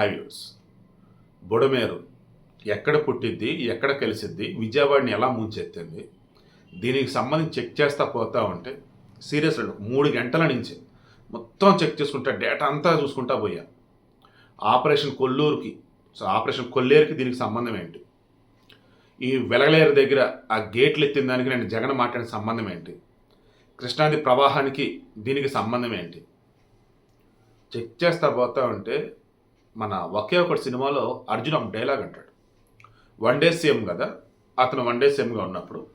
హైవ్యూస్ బుడమేరు ఎక్కడ పుట్టిద్ది ఎక్కడ కలిసిద్ది విజయవాడని ఎలా ముంచెత్తింది దీనికి సంబంధించి చెక్ చేస్తా పోతా ఉంటే సీరియస్ మూడు గంటల నుంచి మొత్తం చెక్ చేసుకుంటా డేటా అంతా చూసుకుంటా పోయా. ఆపరేషన్ కొల్లూరుకి సో ఆపరేషన్ కొల్లేరుకి దీనికి సంబంధం ఏంటి? ఈ వెలగలేరు దగ్గర ఆ గేట్లు ఎత్తిన దానికి నేను జగన్ మాట్లాడిన సంబంధం ఏంటి? కృష్ణాది ప్రవాహానికి దీనికి సంబంధం ఏంటి? చెక్ చేస్తా పోతా ఉంటే మన ఒకే ఒకటి సినిమాలో అర్జున్ ఒక డైలాగ్ అంటాడు. వన్ డే సీఎం కదా? అతను వన్ డే సీఎంగా ఉన్నప్పుడు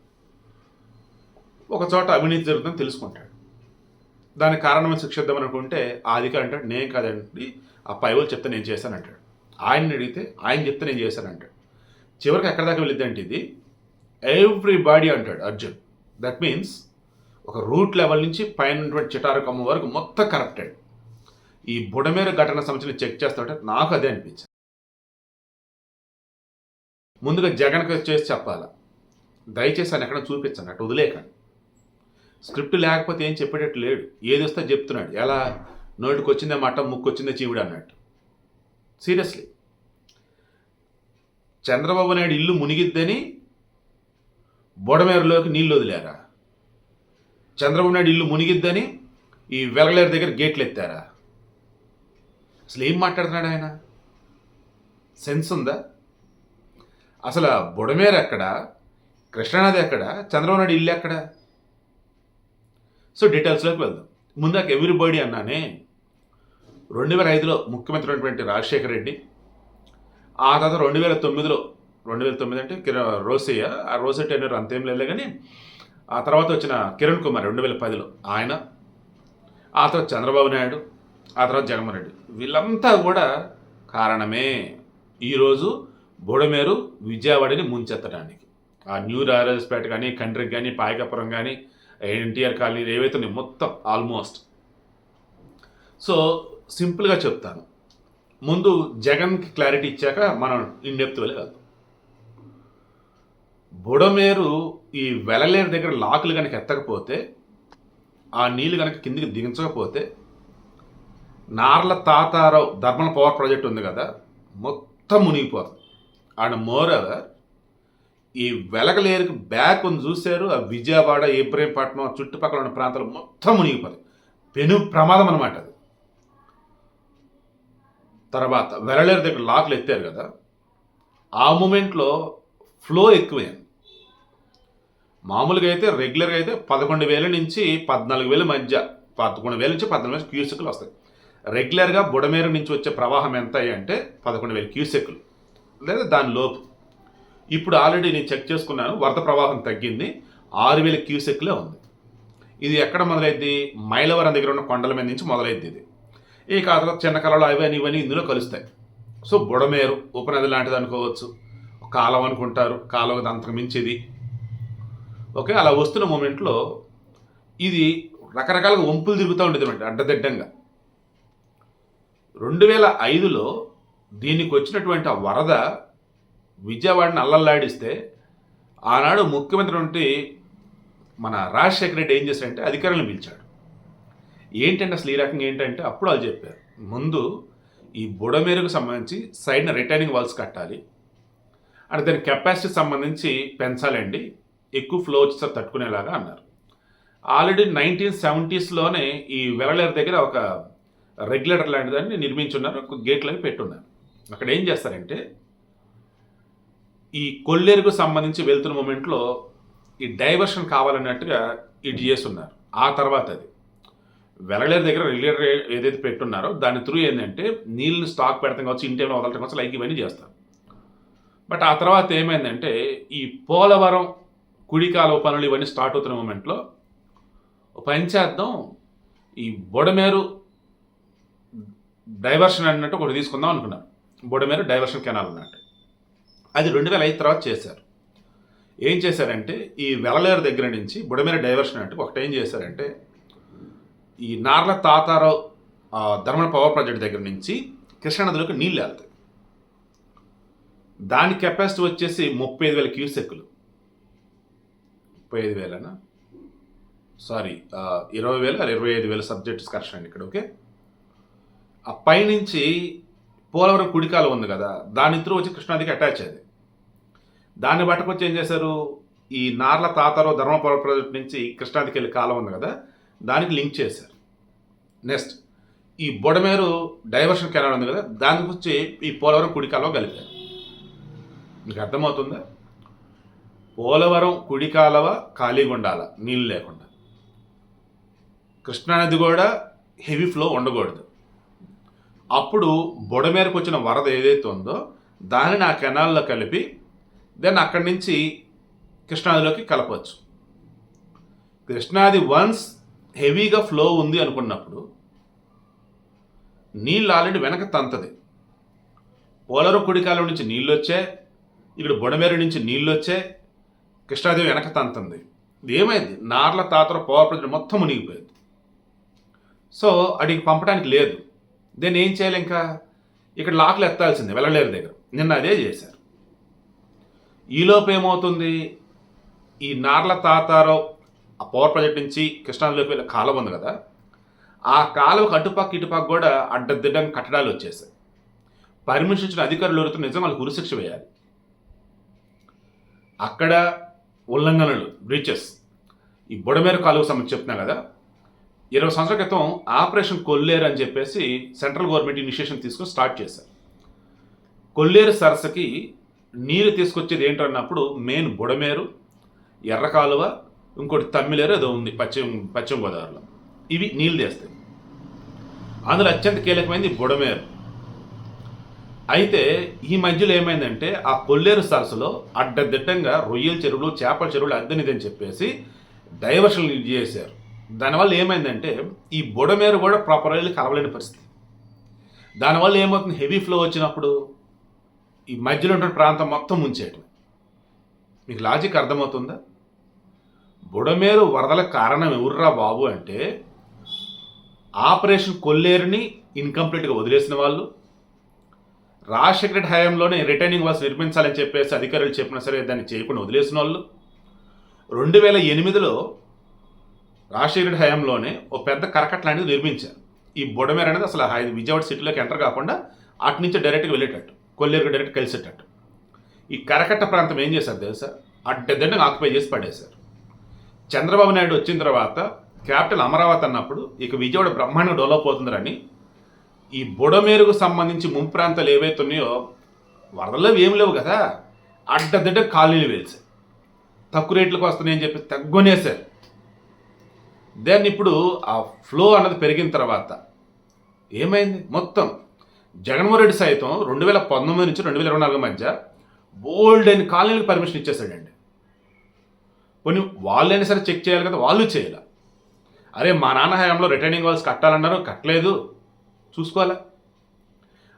ఒక చోట అవినీతి జరుగుతుందని తెలుసుకుంటాడు. దానికి కారణం శిక్షిద్దాం అనుకుంటే ఆ అధికారి అంటాడు నేను కాదండి ఆ పై వాళ్ళు చెప్తే నేను చేశాను అంటాడు. ఆయన్ని అడిగితే ఆయన చెప్తే నేను చేశాను అంటాడు. చివరికి ఎక్కడ దాకా వెళ్ళిద్ది అంటే ఇది ఎవ్రీ బాడీ అంటాడు అర్జున్. దట్ మీన్స్ ఒక రూట్ లెవెల్ నుంచి పైన ఉన్నటువంటి చిటారు కమ్మ వరకు మొత్తం కరప్టెడ్ ఈ బుడమేర ఘటన సంబంధించిన చెక్ చేస్తుంటే నాకు అదే అనిపించింది. ముందుగా జగన్కి చేసి చెప్పాలా? దయచేసి అని ఎక్కడ చూపించండి అటు వదిలేకండి స్క్రిప్ట్ లేకపోతే ఏం చెప్పేటట్టు లేడు. ఏది వస్తే చెప్తున్నాడు. ఎలా? నోటికి వచ్చిందే మాట ముక్కు వచ్చిందే చీవుడు అన్నట్టు. సీరియస్లీ. చంద్రబాబు నాయుడు ఇల్లు మునిగిద్దని బొడమేరులోకి నీళ్ళు వదిలేరా? చంద్రబాబు నాయుడు ఇల్లు మునిగిద్దని ఈ వెలగలేరు దగ్గర గేట్లు ఎత్తారా? అసలు ఏం మాట్లాడుతున్నాడు ఆయన? సెన్స్ ఉందా? అసలు ఆ బుడమేరు ఎక్కడ? కృష్ణానది ఎక్కడ? చంద్రబాబు నాయుడు ఇల్లు ఎక్కడ? సో డీటెయిల్స్లోకి వెళ్దాం. ముందాక ఎవ్రీబడి అన్నానే రెండు వేల ఐదులో ముఖ్యమంత్రి ఉన్నటువంటి రాజశేఖర రెడ్డి ఆ తర్వాత రెండు వేల తొమ్మిదిలో రెండు వేల తొమ్మిది అంటే కిరణ్ రోసయ్య ఆ రోసయ్య టెన్యూర్ అంతేం లేదు కానీ ఆ తర్వాత వచ్చిన కిరణ్ కుమార్ రెండు వేల పదిలో ఆయన ఆ తర్వాత చంద్రబాబు నాయుడు ఆ తర్వాత జగన్మోహన్ రెడ్డి. వీళ్ళంతా కూడా కారణమే ఈరోజు బుడమేరు విజయవాడని ముంచెత్తడానికి. ఆ న్యూ రాజపేట కానీ కండ్రికి కానీ పాయకపురం కానీ ఎన్టీఆర్ కాలనీ ఏవైతే మొత్తం ఆల్మోస్ట్. సో సింపుల్గా చెప్తాను. ముందు జగన్కి క్లారిటీ ఇచ్చాక మనం ఇండెప్త్ వెళ్ళగలం వెళ్ళి వెళ్దాం. బుడమేరు ఈ వెలలేరు దగ్గర లాకులు కనుక ఎత్తకపోతే ఆ నీళ్ళు కనుక కిందికి దించకపోతే Narla Tatarao thermal power project ఉంది కదా మొత్తం మునిగిపోతుంది. అండ్ మోర్ ఎవర్ ఈ వెలగలేరుకి బ్యాక్ ఉంది చూశారు ఆ విజయవాడ ఇబ్రహీంపట్నం చుట్టుపక్కల ఉన్న ప్రాంతాలు మొత్తం మునిగిపోతాయి. పెను ప్రమాదం అనమాట అది. తర్వాత వెలలేరు దగ్గర లాక్లు ఎత్తారు కదా ఆ మూమెంట్లో ఫ్లో ఎక్కువైంది. మామూలుగా అయితే రెగ్యులర్గా అయితే పదకొండు వేల నుంచి పద్నాలుగు వేల మధ్య పదకొండు వేల నుంచి పద్నాలుగు వేల క్యూసిక్లు వస్తాయి. రెగ్యులర్గా బుడమేరు నుంచి వచ్చే ప్రవాహం ఎంత అంటే పదకొండు వేల క్యూసెక్లు లేదా దాని లోపు. ఇప్పుడు ఆల్రెడీ నేను చెక్ చేసుకున్నాను వరద ప్రవాహం తగ్గింది ఆరు వేల క్యూసెక్లే ఉంది. ఇది ఎక్కడ మొదలైద్ది? మైలవరం దగ్గర ఉన్న కొండల మీద నుంచి మొదలైద్ది ఇది. ఈ కాదు చిన్న కళలు అవన్నీ ఇవన్నీ ఇందులో కలుస్తాయి. సో బుడమేరు ఉపనది లాంటిది అనుకోవచ్చు. కాలం అనుకుంటారు కాలం అంతకు మించిది. ఓకే అలా వస్తున్న మూమెంట్లో ఇది రకరకాలుగా వంపులు తిరుగుతూ ఉండేది అనమాట అడ్డదిడ్డంగా. రెండు వేల ఐదులో దీనికి వచ్చినటువంటి ఆ వరద విజయవాడని అల్లల్లాడిస్తే ఆనాడు ముఖ్యమంత్రి ఉంటే మన రాజశేఖర రెడ్డి ఏం చేశాడంటే అధికారులను పిలిచాడు. ఏంటంటే అసలు ఈ రకంగా ఏంటంటే అప్పుడు వాళ్ళు చెప్పారు. ముందు ఈ బుడమేరుకు సంబంధించి సైడ్న రిటైనింగ్ వాల్స్ కట్టాలి. అంటే దాని కెపాసిటీ సంబంధించి పెంచాలండి. ఎక్కువ ఫ్లో వచ్చేసరి తట్టుకునేలాగా అన్నారు. ఆల్రెడీ నైన్టీన్ సెవెంటీస్లోనే ఈ వెలలేరు దగ్గర ఒక రెగ్యులేటర్ లాంటి దాన్ని నిర్మించున్నారు ఒక గేట్లని పెట్టున్నారు. అక్కడ ఏం చేస్తారంటే ఈ కొల్లేరుకు సంబంధించి వెళ్తున్న మూమెంట్లో ఈ డైవర్షన్ కావాలన్నట్టుగా ఇటు చేస్తున్నారు ఆ తర్వాత అది. వెలగలేరు దగ్గర రెగ్యులేటర్ ఏదైతే పెట్టున్నారో దాని త్రూ ఏంటంటే నీళ్ళని స్టాక్ పెడతాం కావచ్చు ఇంటి వదలటం కావచ్చు లైక్ ఇవన్నీ చేస్తారు. బట్ ఆ తర్వాత ఏమైందంటే ఈ పోలవరం కుడికాల పనులు ఇవన్నీ స్టార్ట్ అవుతున్న మూమెంట్లో పని చేద్దాం ఈ బొడమేరు డైవర్షన్ అన్నట్టు ఒకటి తీసుకుందాం అనుకున్నారు బొడమేరు డైవర్షన్ కెనాల్ అన్నట్టు. అది రెండు వేల ఐదు తర్వాత చేశారు. ఏం చేశారంటే ఈ వెలలేరు దగ్గర నుంచి బుడమేర డైవర్షన్ అంటే ఒకటి ఏం చేశారంటే ఈ Narla Tatarao thermal power project దగ్గర నుంచి కృష్ణానదిలోకి నీళ్ళు వెళ్తాయి. దాని కెపాసిటీ వచ్చేసి ముప్పై ఐదు వేల క్యూసెక్లు ముప్పై ఐదు వేలనా? సారీ ఇరవై వేల ఇరవై ఐదు వేల సబ్జెక్ట్స్ కరెక్షన్ అండి ఇక్కడ ఓకే? ఆ పైనుంచి పోలవరం కుడికాలు ఉంది కదా దాని త్రూ వచ్చి కృష్ణాదికి అటాచ్ అది. దాన్ని పట్టుకొచ్చి ఏం చేశారు? ఈ నార్ల తాతారో ధర్మపురం ప్రాజెక్ట్ నుంచి కృష్ణాదికి వెళ్ళి కాలం ఉంది కదా దానికి లింక్ చేశారు. నెక్స్ట్ ఈ బొడమేరు డైవర్షన్ కెనాల్ ఉంది కదా దానికి వచ్చి ఈ పోలవరం కుడికాలం కలిపారు మీకు అర్థమవుతుందా? పోలవరం కుడి కాలవ ఖాళీగా ఉండాల నీళ్ళు లేకుండా. కృష్ణానది కూడా హెవీ ఫ్లో ఉండకూడదు. అప్పుడు బుడమేరకు వచ్చిన వరద ఏదైతే ఉందో దానిని ఆ కెనాల్లో కలిపి దెన్ అక్కడి నుంచి కృష్ణానదిలోకి కలపవచ్చు కృష్ణాది వన్స్ హెవీగా ఫ్లో ఉంది అనుకున్నప్పుడు నీళ్ళు ఆల్రెడీ వెనక తంతది. పోలవరం కుడికాలం నుంచి నీళ్ళు వచ్చాయి ఇక్కడ బుడమేరు నుంచి నీళ్ళు వచ్చాయి కృష్ణాదేవి వెనక తంతుంది. ఇది ఏమైంది? నార్ల తాతర పవర్ ప్రజలు మొత్తం మునిగిపోయింది సో అడిగి పంపడానికి లేదు. దెన్ ఏం చేయాలి ఇంకా? ఇక్కడ లాక్లు ఎత్తాల్సిందే వెళ్ళలేరు దగ్గర. నిన్న అదే చేశారు. ఈలోపు ఏమవుతుంది? ఈ నార్ల తాతారో ఆ పవర్ ప్రాజెక్ట్ నుంచి కృష్ణాలోకి వెళ్ళే కాలువ ఉంది కదా? ఆ కాలువకు అటుపక్క ఇటుపక్క కూడా అడ్డదిడ్డం కట్టడాలు వచ్చేసాయి పర్మిషన్ ఇచ్చిన అధికారులు ఎవరితో నిజం వాళ్ళకి ఉరిశిక్ష వేయాలి? అక్కడ ఉల్లంఘనలు బ్రీచెస్. ఈ బుడమేరు కాలువకు సంబంధించి చెప్తున్నా కదా? ఇరవై సంవత్సరాల క్రితం ఆపరేషన్ కొల్లేరు అని చెప్పేసి సెంట్రల్ గవర్నమెంట్ ఇనిషియేషన్ తీసుకొని స్టార్ట్ చేశారు. కొల్లేరు సరస్సుకి నీరు తీసుకొచ్చేది ఏంటన్నప్పుడు మెయిన్ బుడమేరు ఎర్ర కాలువ ఇంకోటి తమ్మిలేరు ఏదో ఉంది పశ్చిమ పశ్చిమ గోదావరిలో. ఇవి నీళ్ళు తీస్తాయి. అందులో అత్యంత కీలకమైనది బుడమేరు. అయితే ఈ మధ్యలో ఏమైందంటే ఆ కొల్లేరు సరస్సులో అడ్డదిడ్డంగా రొయ్యల చెరువులు చేపల చెరువులు అద్దెనిదని చెప్పేసి డైవర్షన్ చేశారు. దానివల్ల ఏమైందంటే ఈ బుడమేరు కూడా ప్రాపర్ ఆయిల్ కలవలేని పరిస్థితి. దానివల్ల ఏమవుతుంది? హెవీ ఫ్లో వచ్చినప్పుడు ఈ మధ్యలో ఉన్న ప్రాంతం మొత్తం ముంచేయటం మీకు లాజిక్ అర్థమవుతుందా? బుడమేరు వరదల కారణం ఎవర్రా బాబు అంటే ఆపరేషన్ కొల్లేరుని ఇన్కంప్లీట్గా వదిలేసిన వాళ్ళు రాజశేఖరెడ్డి హయాంలోనే రిటర్నింగ్ వాల్స్ నిర్మించాలని చెప్పేసి అధికారులు చెప్పినా సరే దాన్ని చేయకుండా వదిలేసిన వాళ్ళు రెండు వేల ఎనిమిదిలో రాజశేఖరి హయాంలోనే ఓ పెద్ద కరకట్ లాంటిది నిర్మించారు. ఈ బుడమేర అనేది అసలు హై- విజయవాడ సిటీలోకి ఎంటర్ కాకుండా అటు నుంచి డైరెక్ట్గా వెళ్ళేటట్టు కొల్లేరుకు డైరెక్ట్ కలిసేటట్టు. ఈ కరకట్ట ప్రాంతం ఏం చేశారు తెలుసా? అడ్డదండగా ఆక్యుపై చేసి పడేశారు. చంద్రబాబు నాయుడు వచ్చిన తర్వాత క్యాపిటల్ అమరావతి అన్నప్పుడు ఇక విజయవాడ బ్రహ్మాండంగా డెవలప్ అవుతుందని ఈ బుడమేరుకు సంబంధించి ముంపు ప్రాంతాలు ఏవైతే ఉన్నాయో వరదల్లో ఏం లేవు కదా? అడ్డదిడ్డ ఖాళీలు వేల్చాయి. తక్కువ రేట్లకు వస్తున్నాయని చెప్పి తగ్గునేశారు. దెన్ ఇప్పుడు ఆ ఫ్లో అన్నది పెరిగిన తర్వాత ఏమైంది? మొత్తం జగన్మోహన్ రెడ్డి సైతం రెండు వేల పంతొమ్మిది నుంచి రెండు వేల ఇరవై నాలుగు మధ్య బోల్డ్ అయిన కాలనీలకు పర్మిషన్ ఇచ్చేసాడండి కొన్ని వాళ్ళైనా సరే చెక్ చేయాలి కదా వాళ్ళు చేయాలి? అరే మా నాన్న హయాంలో రిటర్నింగ్ వాల్స్ కట్టాలన్నారు కట్టలేదు. చూసుకోవాలా?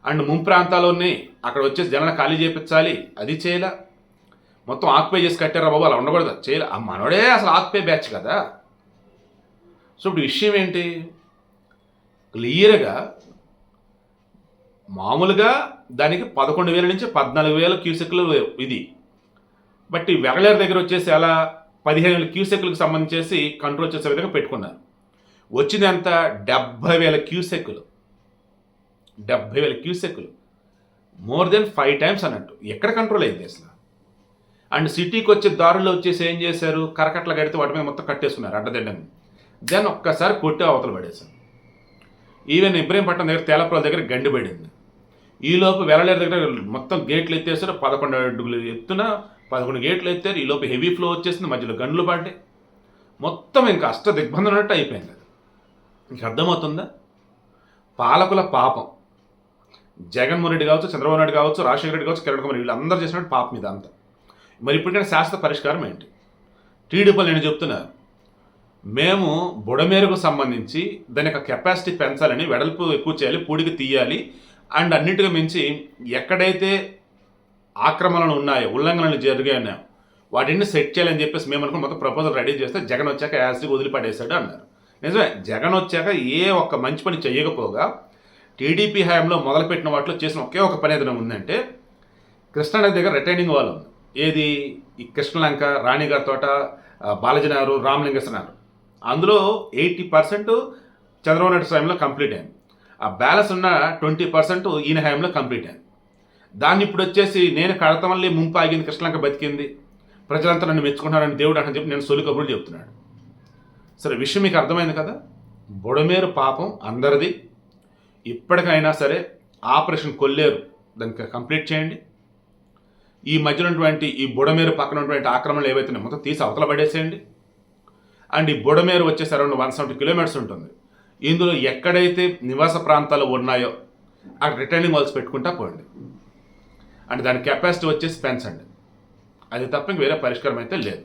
అండ్ ముంపు ప్రాంతాల్లోనే అక్కడ వచ్చేసి జనాలు ఖాళీ చేయించాలి అది చేయలే? మొత్తం ఆక్పే చేసి కట్టారా బాబు? అలా ఉండకూడదు? చేయలే? ఆ మనోడే అసలు ఆక్పే బ్యాచ్ కదా. సో ఇప్పుడు విషయం ఏంటి? క్లియర్గా మామూలుగా దానికి పదకొండు వేల నుంచి పద్నాలుగు వేల క్యూసెక్లు ఇది. బట్ ఈ వెగలేరు దగ్గర వచ్చేసి అలా పదిహేను వేల క్యూసెక్లకు సంబంధించేసి కంట్రోల్ చేసే విధంగా పెట్టుకున్నారు. వచ్చింది డెబ్భై వేల క్యూసెక్లు. డెబ్భై వేల క్యూసెక్లు. మోర్ దెన్ ఫైవ్ టైమ్స్ అన్నట్టు. ఎక్కడ కంట్రోల్ అయింది అసలు? అండ్ సిటీకి వచ్చే దారుల్లో వచ్చేసి ఏం చేశారు? కరకట్ల కడితే వాటి మీద మొత్తం కట్టేసుకున్నారు అడ్డదిడ్డంగా. దెన్ ఒక్కసారి కొట్టి అవతల పడేశాను. ఈవెన్ ఇబ్రహీంపట్నం దగ్గర తేలపురాల దగ్గర గండి పడింది. ఈలోపు వెలలేరు దగ్గర మొత్తం గేట్లు ఎత్తేసారు పదకొండు అడుగులు ఎత్తున పదకొండు గేట్లు ఎత్తారు ఈలోపు హెవీ ఫ్లో వచ్చేసింది మధ్యలో గండ్లు పడ్డాయి. మొత్తం ఇంకా అష్ట దిగ్బంధం అన్నట్టు అయిపోయింది అది. మీకు అర్థమవుతుందా? పాలకుల పాపం. జగన్మోహన్ రెడ్డి కావచ్చు చంద్రబాబు నాయుడు కావచ్చు రాజశేఖర రెడ్డి కావచ్చు కిరణ్ కుమార్ వీళ్ళందరూ చేసినట్టు పాపం ఇదంతా. అంతా మరి ఇప్పటికైనా శాశ్వత పరిష్కారం ఏంటి? టీడీపీ నేను చెప్తున్నాను మేము బుడమేరుకు సంబంధించి దాని యొక్క కెపాసిటీ పెంచాలని వెడల్పు ఎక్కువ చేయాలి పూడికి తీయాలి. అండ్ అన్నిటిగా మించి ఎక్కడైతే ఆక్రమణలు ఉన్నాయో ఉల్లంఘనలు జరిగాయో వాటిని సెట్ చేయాలని చెప్పేసి మేము అనుకుని మొత్తం ప్రపోజల్ రెడీ చేస్తే జగన్ వచ్చాక యాసిడ్ వదిలిపడేశాడు అన్నారు. నిజమే జగన్ వచ్చాక ఏ ఒక్క మంచి పని చేయకపోగా టీడీపీ హయాంలో మొదలుపెట్టిన వాటిలో చేసిన ఒకే ఒక పని ఏదైనా ఉందంటే కృష్ణానది దగ్గర రిటైనింగ్ వాళ్ళు ఉంది. ఏది? ఈ కృష్ణలంక రాణిగారి తోట ఆ, బాలాజీనగర్ రామలింగేశ్వర నగరు. అందులో ఎయిటీ పర్సెంట్ చంద్రబాబు నాయుడు సమయంలో కంప్లీట్ అయింది ఆ బ్యాలెన్స్ ఉన్న ట్వంటీ పర్సెంట్ ఈయన హయాంలో కంప్లీట్ అయింది దాన్ని ఇప్పుడు వచ్చేసి నేను కడతం వల్లే ముంపు ఆగింది కృష్ణలంక బతికింది ప్రజలంతా నన్ను మెచ్చుకుంటారని దేవుడు అని చెప్పి నేను సొలి కబుర్లు చెప్తున్నాడు. సరే విషయం మీకు అర్థమైంది కదా? బుడమేరు పాపం అందరిది. ఇప్పటికైనా సరే ఆపరేషన్ కొల్లేరు. దానికి కంప్లీట్ చేయండి. ఈ మధ్యనటువంటి ఉన్నటువంటి ఈ బుడమేరు పక్కన ఉన్నటువంటి ఆక్రమణలు ఏవైతే మొత్తం తీసి అవతల పడేసేయండి. అండ్ ఈ బుడమేరు వచ్చేసి అరౌండ్ వన్ సెవెంటీ కిలోమీటర్స్ ఉంటుంది. ఇందులో ఎక్కడైతే నివాస ప్రాంతాలు ఉన్నాయో అక్కడ రిటర్నింగ్ వాల్స్ పెట్టుకుంటా పోండి. అండ్ దాని కెపాసిటీ వచ్చేసి పెంచండి అది తప్ప ఇంక వేరే పరిష్కారం అయితే లేదు.